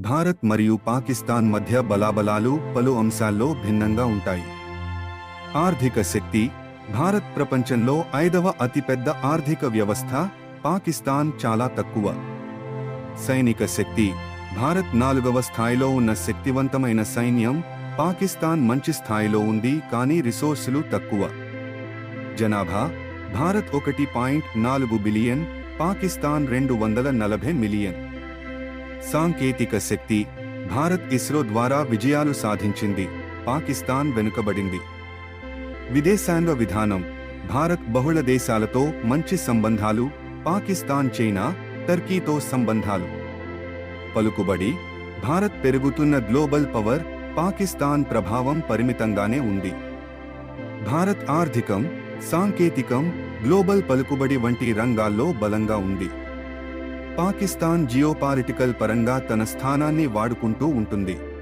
భారత్ మరియు పాకిస్తాన్ మధ్య బలాబలాలు పలు అంశాల్లో భిన్నంగా ఉంటాయి. ఆర్థిక శక్తి భారత్ ప్రపంచంలో ఐదవ అతిపెద్ద ఆర్థిక వ్యవస్థ పాకిస్తాన్ చాలా తక్కువ. సైనిక శక్తి భారత్ నాలుగవ స్థాయిలో ఉన్న శక్తివంతమైన సైన్యం పాకిస్తాన్ మంచి స్థాయిలో ఉంది కానీ రిసోర్సులు తక్కువ. జనాభా భారత్ ఒకటి పాయింట్ నాలుగు బిలియన్ పాకిస్తాన్ రెండు వందల నలభై మిలియన్. సాంకేతిక శక్తి భారత్ ఇస్రో ద్వారా విజయాలు సాధించింది పాకిస్తాన్ వెనుకబడింది. విదేశాంగ విధానం భారత్ బహుళ దేశాలతో మంచి సంబంధాలు పాకిస్తాన్ చైనా టర్కీతో సంబంధాలు. పలుకుబడి భారత్ పెరుగుతున్న గ్లోబల్ పవర్ పాకిస్తాన్ ప్రభావం పరిమితంగానే ఉంది. భారత్ ఆర్థికం సాంకేతికం గ్లోబల్ పలుకుబడి వంటి రంగాల్లో బలంగా ఉంది. పాకిస్తాన్ జియోపాలిటికల్ పరంగా తన స్థానాన్ని వాడుకుంటూ ఉంటుంది.